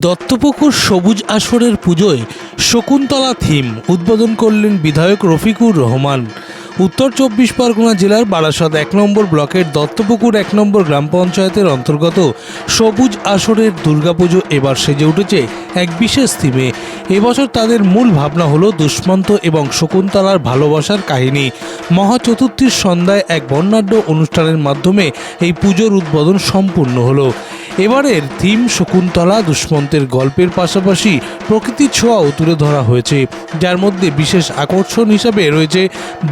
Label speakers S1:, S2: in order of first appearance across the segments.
S1: দত্তপুকুর সবুজ আসরের পুজোয় শকুন্তলা থিম উদ্বোধন করলেন বিধায়ক রফিকুর রহমান। উত্তর চব্বিশ পরগনা জেলার বারাসত এক নম্বর ব্লকের দত্তপুকুর এক নম্বর গ্রাম পঞ্চায়েতের অন্তর্গত সবুজ আসরের দুর্গাপুজো এবার সেজে উঠেছে এক বিশেষ থিমে। এবছর তাদের মূল ভাবনা হলো দুষ্মন্ত এবং শকুন্তলার ভালোবাসার কাহিনী। মহা চতুর্থীর সন্ধ্যায় এক বর্ণাঢ্য অনুষ্ঠানের মাধ্যমে এই পুজোর উদ্বোধন সম্পূর্ণ হলো। এবারের থিম শকুন্তলা দুষ্মন্তের গল্পের পাশাপাশি প্রকৃতির ছোঁয়াও তুলে ধরা হয়েছে। যার মধ্যে বিশেষ আকর্ষণ হিসাবে রয়েছে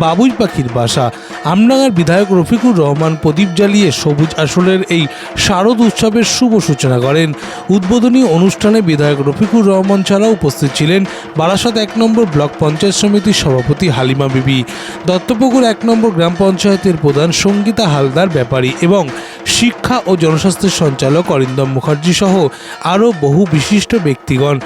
S1: বাবুই পাখির বাসা। আমডাঙ্গার বিধায়ক রফিকুর রহমান প্রদীপ জ্বালিয়ে সবুজ আসলের এই শারদ উৎসবের শুভ সূচনা করেন। উদ্বোধনী অনুষ্ঠানে বিধায়ক রফিকুর রহমান ছাড়াও উপস্থিত ছিলেন বারাসত এক নম্বর ব্লক পঞ্চায়েত সমিতির সভাপতি হালিমা বিবি, দত্তপুকুর এক নম্বর গ্রাম পঞ্চায়েতের প্রধান সঙ্গীতা হালদার ব্যাপারী এবং শিক্ষা ও জনস্বাস্থ্যের সঞ্চালক অরিন্দম মুখার্জি সহ আরও বহু বিশিষ্ট ব্যক্তিগণ।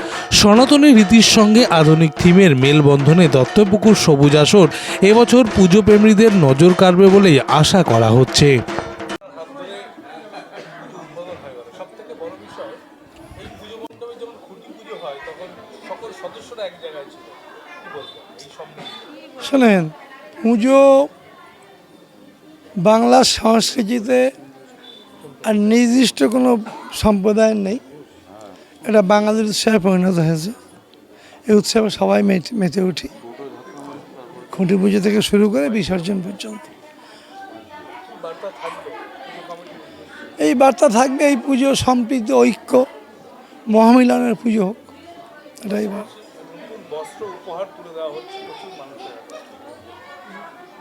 S1: সনাতনী রীতির সঙ্গে আধুনিক থিমের মেলবন্ধনে দত্তপুকুর সবুজ আসর এবছর পুজো প্রেমীদের নজর কাড়বে বলেই আশা করা হচ্ছে।
S2: সবথেকে বড় বিষয় এই পুজো মণ্ডপে যখন খুঁটি পুজো হয় তখন সকল সদস্যরা এক জায়গায় ছিল। কি বলব এই সম্বন্ধে
S3: শোনেন পুজো বাংলার সংস্কৃতিতে আর নির্দিষ্ট কোনো সম্প্রদায়ের নেই। এটা বাঙালির উৎসবে পরিণত হয়েছে। এই উৎসবে সবাই মেতে মেতে উঠি। খুঁটি পুজো থেকে শুরু করে বিসর্জন পর্যন্ত। এই বার্তা থাকবে এই পুজো সম্প্রীতি ঐক্য মহামিলনের পুজো হোক। এটাই।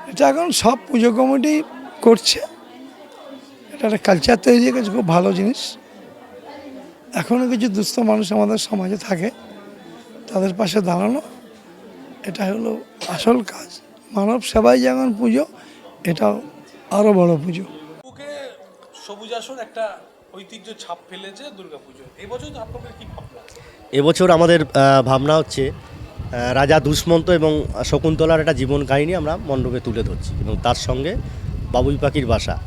S3: এটা এখন সব পুজো কমিটি করছে। এটা একটা কালচার তৈরি হয়ে গেছে খুব ভালো জিনিস। এখনও কিছু দুস্থ মানুষ আমাদের সমাজে থাকে তাদের পাশে দাঁড়ানো এটা হলো আসল কাজ। মানব সেবাই যেমন পুজো এটাও আরও বড় পুজো।
S2: বুকে সবুজ আসর একটা ঐতিহ্য ছাপ ফেলেছে দুর্গাপুজো এবছর তো আপনাদের কি ভাবনা
S4: এবছর আমাদের ভাবনা হচ্ছে রাজা দুষ্মন্ত এবং শকুন্তলার একটা জীবন কাহিনী আমরা মণ্ডপে তুলে ধরছি এবং তার সঙ্গে বাবুই পাখির বাসা।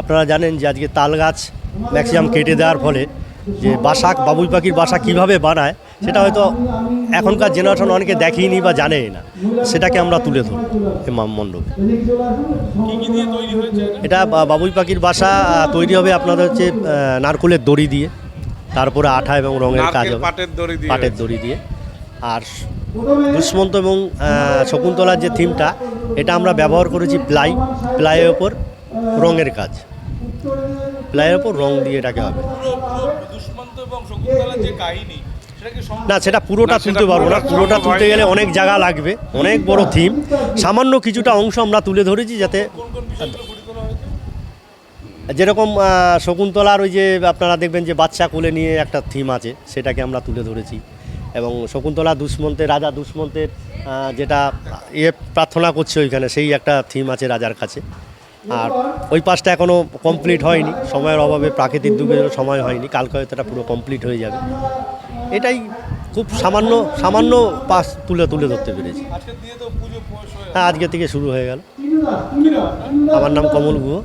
S4: আপনারা জানেন যে আজকে তাল গাছ ম্যাক্সিমাম কেটে দেওয়ার ফলে যে বাসা বাবুই পাখির বাসা কীভাবে বানায় সেটা হয়তো এখনকার জেনারেশন অনেকে দেখেনি বা জানেই না। সেটাকে আমরা তুলে ধরব এই মণ্ডপে।
S2: এটা?
S4: বাবুই পাখির বাসা তৈরি হবে আপনাদের হচ্ছে নারকোলের দড়ি দিয়ে। তারপরে আঠা এবং রঙের কাজ হবে।
S2: পাটের দড়ি দিয়ে।
S4: আর দুষ্মন্ত এবং শকুন্তলার যে থিমটা এটা আমরা ব্যবহার করেছি প্লাই প্লাইয়ের ওপর রঙের কাজ। প্লায়ের ওপর রং দিয়ে এটাকে হবে। না সেটা পুরোটা তুলতে পারব না। পুরোটা তুলতে গেলে অনেক জায়গা লাগবে অনেক বড় থিম সামান্য কিছুটা অংশ আমরা তুলে ধরেছি যাতে যেরকম শকুন্তলার ওই যে আপনারা দেখবেন যে বাচ্চা কোলে নিয়ে একটা থিম আছে সেটাকে আমরা তুলে ধরেছি। এবং শকুন্তলা দুষ্মন্তের রাজা দুষ্মন্তের যেটা ইয়ে প্রার্থনা করছে ওইখানে সেই একটা থিম আছে রাজার কাছে। আর ওই পাশটা এখনও কমপ্লিট হয়নি। সময়ের অভাবে প্রাকৃতিক দুর্যোগের সময় হয়নি। কালকে হয়তো এটা পুরো কমপ্লিট হয়ে যাবে। এটাই খুব সামান্য সামান্য পাস তুলে তুলে ধরতে পেরেছি।
S2: হয়ে
S4: আজকে থেকে শুরু হয়ে গেল? আমার নাম কমল গুহ।